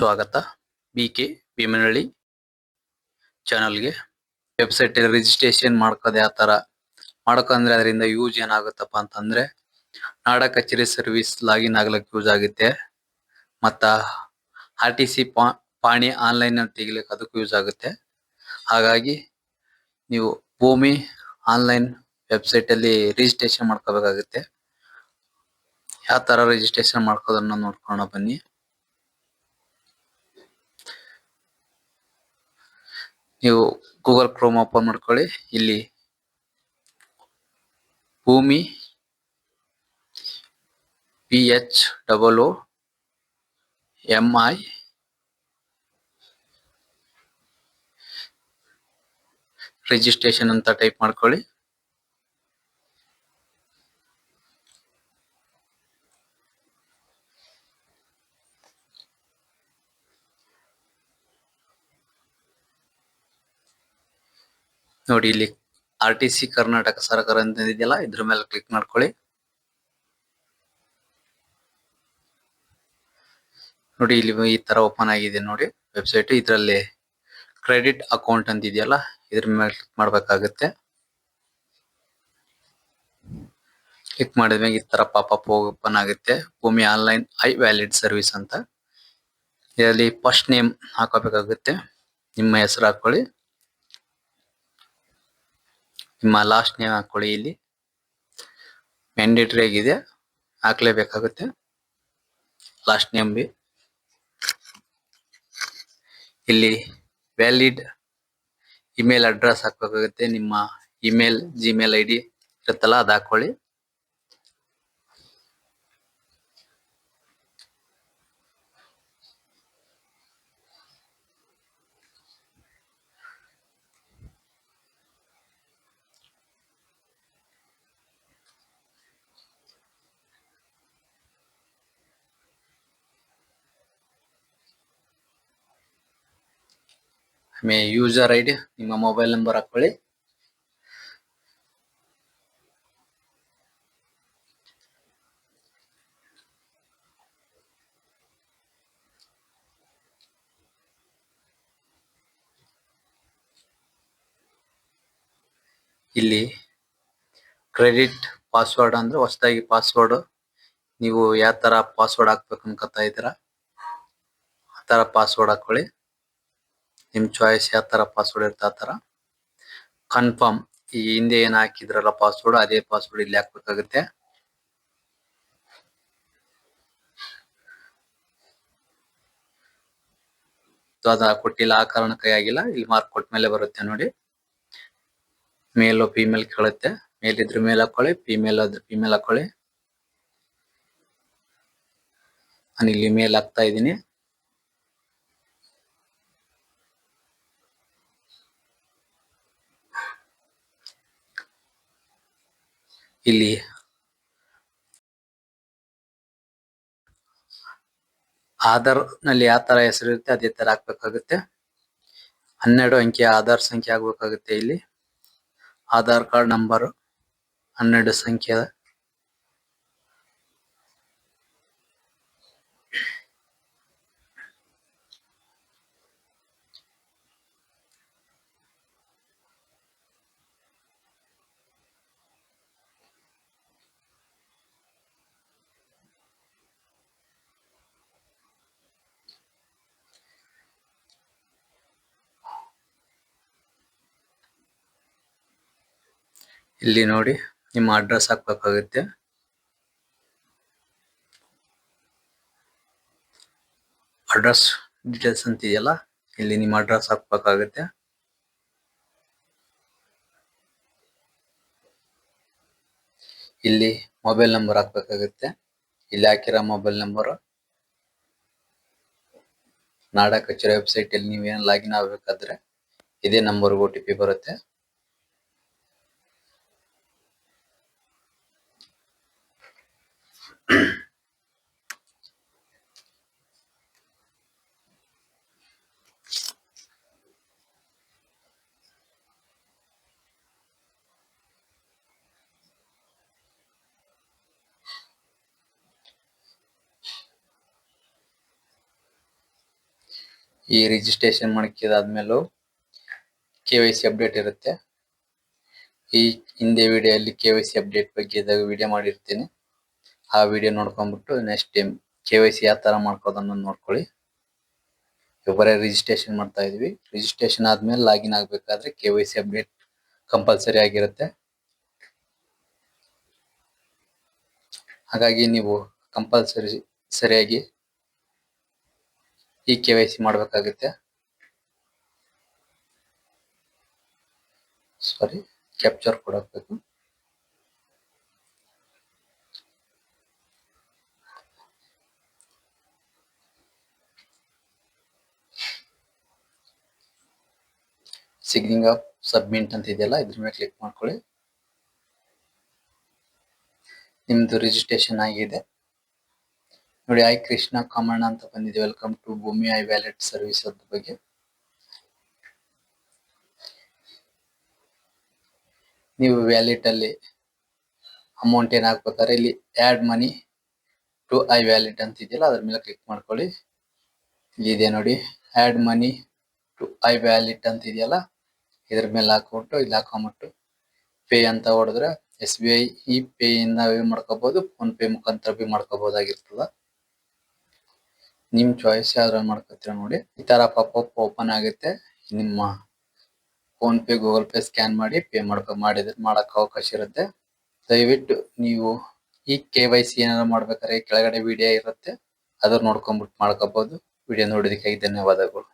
ಸ್ವಾಗತ. B K Bhimanahalli ಚಾನಲ್ಗೆ website registration ಮಾಡ್ಕೋದು ಯಾವ ಥರ ಮಾಡ್ಕೊಂಡ್ರೆ ಅದರಿಂದ ಯೂಸ್ ಏನಾಗುತ್ತಪ್ಪ ಅಂತಂದ್ರೆ ನಾಡ ಕಚೇರಿ ಸರ್ವಿಸ್ ಲಾಗಿನ್ ಆಗ್ಲಿಕ್ಕೆ ಯೂಸ್ ಆಗುತ್ತೆ. ಮತ್ತು ಆರ್ ಟಿ ಸಿ ಪಾಣಿ ಆನ್ಲೈನ್ ತೆಗಿಲಿಕ್ಕೆ ಅದಕ್ಕೂ ಯೂಸ್ ಆಗುತ್ತೆ. ಹಾಗಾಗಿ ನೀವು ಭೂಮಿ ಆನ್ಲೈನ್ ವೆಬ್ಸೈಟ್ ಅಲ್ಲಿ ರಿಜಿಸ್ಟ್ರೇಷನ್ ಮಾಡ್ಕೋಬೇಕಾಗುತ್ತೆ. ಯಾವ ತರ ರಿಜಿಸ್ಟ್ರೇಷನ್ ಮಾಡ್ಕೋದನ್ನ ನೋಡ್ಕೊಳ್ಳೋಣ ಬನ್ನಿ. ನೀವು ಗೂಗಲ್ ಕ್ರೋಮ್ ಓಪನ್ ಮಾಡ್ಕೊಳ್ಳಿ. ಇಲ್ಲಿ Bhoomi P H double O M I registration ಅಂತ ಟೈಪ್ ಮಾಡ್ಕೊಳ್ಳಿ. ನೋಡಿ ಇಲ್ಲಿ ಆರ್ ಟಿ ಸಿ ಕರ್ನಾಟಕ ಸರ್ಕಾರ ಅಂತ ಇದೆಯಲ್ಲ, ಇದ್ರ ಮೇಲೆ ಕ್ಲಿಕ್ ಮಾಡ್ಕೊಳ್ಳಿ. ನೋಡಿ ಇಲ್ಲಿ ಈ ತರ ಓಪನ್ ಆಗಿದೆ ನೋಡಿ ವೆಬ್ಸೈಟ್ ಇದರಲ್ಲಿ ಕ್ರೆಡಿಟ್ ಅಕೌಂಟ್ ಅಂತ ಇದೆಯಲ್ಲ, ಇದ್ರ ಮೇಲೆ ಕ್ಲಿಕ್ ಮಾಡಬೇಕಾಗುತ್ತೆ. ಕ್ಲಿಕ್ ಮಾಡಿದ್ಮೇಲೆ ಈ ತರ ಪಾಪಪ್ ಓಪನ್ ಆಗುತ್ತೆ. ಭೂಮಿ ಆನ್ಲೈನ್ ಐ ವ್ಯಾಲಿಡ್ ಸರ್ವಿಸ್ ಅಂತ. ಇದರಲ್ಲಿ ಫಸ್ಟ್ ನೇಮ್ ಹಾಕೋಬೇಕಾಗುತ್ತೆ ನಿಮ್ಮ ಹೆಸರು ಹಾಕೊಳ್ಳಿ ನಿಮ್ಮ ಲಾಸ್ಟ್ ನೇಮ್ ಹಾಕೊಳ್ಳಿ ಇಲ್ಲಿ. ಮ್ಯಾಂಡೇಟರಿ ಆಗಿದೆ. ಹಾಕ್ಲೇಬೇಕಾಗುತ್ತೆ. Last name B. ಇಲ್ಲಿ ವ್ಯಾಲಿಡ್ ಇಮೇಲ್ ಅಡ್ರೆಸ್ ಹಾಕಬೇಕಾಗುತ್ತೆ. ನಿಮ್ಮ ಇಮೇಲ್ ಜಿಮೇಲ್ ಐ ಡಿ ಇರುತ್ತಲ್ಲ, ಅದು ಹಾಕೊಳ್ಳಿ. ಆಮೇಲೆ ಯೂಸರ್ ಐ ಡಿ ನಿಮ್ಮ ಮೊಬೈಲ್ ನಂಬರ್ ಹಾಕೊಳ್ಳಿ. ಇಲ್ಲಿ ಕ್ರೆಡಿಟ್ ಪಾಸ್ವರ್ಡ್ ಅಂದ್ರೆ ಹೊಸದಾಗಿ ಪಾಸ್ವರ್ಡ್ ನೀವು ಯಾವ ತರ ಪಾಸ್ವರ್ಡ್ ಹಾಕ್ಬೇಕು ಅನ್ಕೋತಾ ಇದ್ದೀರಾ? ಆ ತರ ಪಾಸ್ವರ್ಡ್ ಹಾಕೊಳ್ಳಿ. ನಿಮ್ ಚಾಯ್ಸ್ ಯಾವ ತರ ಪಾಸ್ವರ್ಡ್ ಇರುತ್ತೆ ಆ ತರ. ಕನ್ಫರ್ಮ್ ಈ ಹಿಂದೆ ಏನ್ ಹಾಕಿದ್ರಲ್ಲ ಪಾಸ್ವರ್ಡ್ ಅದೇ ಪಾಸ್ವರ್ಡ್ ಇಲ್ಲಿ ಹಾಕ್ಬೇಕಾಗುತ್ತೆ. ಅದು ಕೊಟ್ಟಿಲ್ಲ, ಆ ಕಾರಣಕ್ಕೆ ಆಗಿಲ್ಲ. ಇಲ್ಲಿ ಮಾರ್ಕ್ ಕೊಟ್ಟ ಮೇಲೆ ಬರುತ್ತೆ ನೋಡಿ. ಮೇಲ್ ಫಿಮೇಲ್ ಕೇಳುತ್ತೆ. ಮೇಲ್ ಇದ್ರ ಮೇಲೆ ಹಾಕೊಳ್ಳಿ ಫಿಮೇಲ್ ಆದ್ರೆ ಫಿಮೇಲ್ ಹಾಕೊಳ್ಳಿ. ನಾನು ಇಲ್ಲಿ ಮೇಲ್ ಹಾಕ್ತಾ ಇದ್ದೀನಿ. ಇಲ್ಲಿ. ಆಧಾರ್ನಲ್ಲಿ ಯಾವ ತರ ಹೆಸರು ಇರುತ್ತೆ ಅದೇ ತರ ಹಾಕ್ಬೇಕಾಗುತ್ತೆ. ಹನ್ನೆರಡು ಅಂಕಿ ಆಧಾರ್ ಸಂಖ್ಯೆ ಆಗ್ಬೇಕಾಗುತ್ತೆ ಇಲ್ಲಿ. ಆಧಾರ್ ಕಾರ್ಡ್ ನಂಬರ್ ಹನ್ನೆರಡು ಸಂಖ್ಯೆ ಇಲ್ಲಿ ನೋಡಿ ನಿಮ್ಮ ಅಡ್ರೆಸ್ ಹಾಕ್ಬೇಕಾಗುತ್ತೆ. ಅಡ್ರೆಸ್ ಡೀಟೇಲ್ಸ್ ಅಂತ ಇದೆಯಲ್ಲ, ಇಲ್ಲಿ ನಿಮ್ಮ ಅಡ್ರೆಸ್ ಹಾಕ್ಬೇಕಾಗುತ್ತೆ. ಇಲ್ಲಿ ಮೊಬೈಲ್ ನಂಬರ್ ಹಾಕ್ಬೇಕಾಗುತ್ತೆ. ಇಲ್ಲಿ ಹಾಕಿರೋ ಮೊಬೈಲ್ ನಂಬರ್ ನಾಡ ಕಚೇರಿ ವೆಬ್ಸೈಟ್ ಅಲ್ಲಿ ನೀವೇನು ಲಾಗಿನ್ ಆಗ್ಬೇಕಾದ್ರೆ ಇದೇ ನಂಬರ್ ಒ ಟಿ ಪಿ ಬರುತ್ತೆ. ಈ ರಿಜಿಸ್ಟ್ರೇಷನ್ ಮಾಡ್ಕಿದಾದ್ಮೇಲೂ ಕೆ ವೈ ಸಿ ಅಪ್ಡೇಟ್ ಇರುತ್ತೆ. ಈ ಹಿಂದೆ ವಿಡಿಯೋಲ್ಲಿ ಕೆ ವೈ ಸಿ ಅಪ್ಡೇಟ್ ಬಗ್ಗೆ ಇದ್ದಾಗ ವಿಡಿಯೋ ಮಾಡಿರ್ತೀನಿ. ಆ video ನೋಡ್ಕೊಂಡ್ಬಿಟ್ಟು next time K Y C ಯಾವ ಥರ ಮಾಡ್ಕೋದನ್ನ ನೋಡ್ಕೊಳ್ಳಿ. ಇವಾಗ ಬರೀ ರಿಜಿಸ್ಟ್ರೇಷನ್ ಮಾಡ್ತಾ ಇದೀವಿ. ರಿಜಿಸ್ಟ್ರೇಷನ್ ಆದಮೇಲೆ ಲಾಗಿನ್ ಆಗಬೇಕಾದ್ರೆ K Y C update compulsory ಆಗಿರುತ್ತೆ. ಹಾಗಾಗಿ ನೀವು ಕಂಪಲ್ಸರಿ ಸರಿಯಾಗಿ ಈ ಕೆ ವೈ ಸಿ ಮಾಡಬೇಕಾಗುತ್ತೆ. ಸಾರಿ ಕ್ಯಾಪ್ಚರ್ ಕೊಡಬೇಕು ಸಿಗ್ನಿಂಗ್ ಆಫ್ ಸಬ್ಮಿಟ್ ಅಂತ ಇದೆಯಲ್ಲ, ಇದ್ರ ಮೇಲೆ ಕ್ಲಿಕ್ ಮಾಡ್ಕೊಳ್ಳಿ. ನಿಮ್ದು ರಿಜಿಸ್ಟ್ರೇಷನ್ ಆಗಿದೆ. ನೋಡಿ ಐ ಕೃಷ್ಣ ಕಾಮಣ್ಣ ಅಂತ ಬಂದಿದೆ. Welcome to Bhoomi I wallet service ಅದ್ರ ಬಗ್ಗೆ. ನೀವು ವ್ಯಾಲೆಟ್ ಅಲ್ಲಿ ಅಮೌಂಟ್ ಏನ್ ಹಾಕ್ಬೇಕಾದ್ರೆ ಇಲ್ಲಿ add money to I wallet ಅಂತ ಇದೆಯಲ್ಲ ಅದ್ರ ಮೇಲೆ ಕ್ಲಿಕ್ ಮಾಡ್ಕೊಳ್ಳಿ. ಇಲ್ಲಿ ಇದೆ ನೋಡಿ add money to I wallet ಅಂತ ಇದೆಯಲ್ಲ ಇದ್ರ ಮೇಲೆ ಹಾಕ್ಬಿಟ್ಟು ಇಲ್ಲಿ ಹಾಕೊಂಬಿಟ್ಟು ಪೇ ಅಂತ ಹೊಡೆದ್ರೆ S B I e pay ಇಂದ ಮಾಡ್ಕೋಬಹುದು ಫೋನ್ ಪೇ ಮುಖಾಂತರ ಬಿ ಮಾಡ್ಕೋಬಹುದಾಗಿರ್ತದ ನಿಮ್ ಚಾಯ್ಸ್ ಯಾವ್ದ್ರಲ್ಲಿ ಮಾಡ್ಕೊತೀರ ನೋಡಿ. ಈ ತರ ಪಾಪಪ್ ಓಪನ್ ಆಗುತ್ತೆ ನಿಮ್ಮ PhonePe Google pay scan ಮಾಡಿ ಪೇ ಮಾಡ್ಕ, ಮಾಡಿದ್ರೆ ಮಾಡಕ್ ಅವಕಾಶ ಇರುತ್ತೆ. ದಯವಿಟ್ಟು ನೀವು ಈ ಕೆ ವೈ ಸಿ ಏನಾದ್ರು ಮಾಡ್ಬೇಕಾದ್ರೆ ಕೆಳಗಡೆ ವಿಡಿಯೋ ಇರುತ್ತೆ. ಅದ್ರ ನೋಡ್ಕೊಂಡ್ಬಿಟ್ಟು ಮಾಡ್ಕೋಬಹುದು ವಿಡಿಯೋ ನೋಡಿದಕ್ಕಾಗಿ ಧನ್ಯವಾದಗಳು.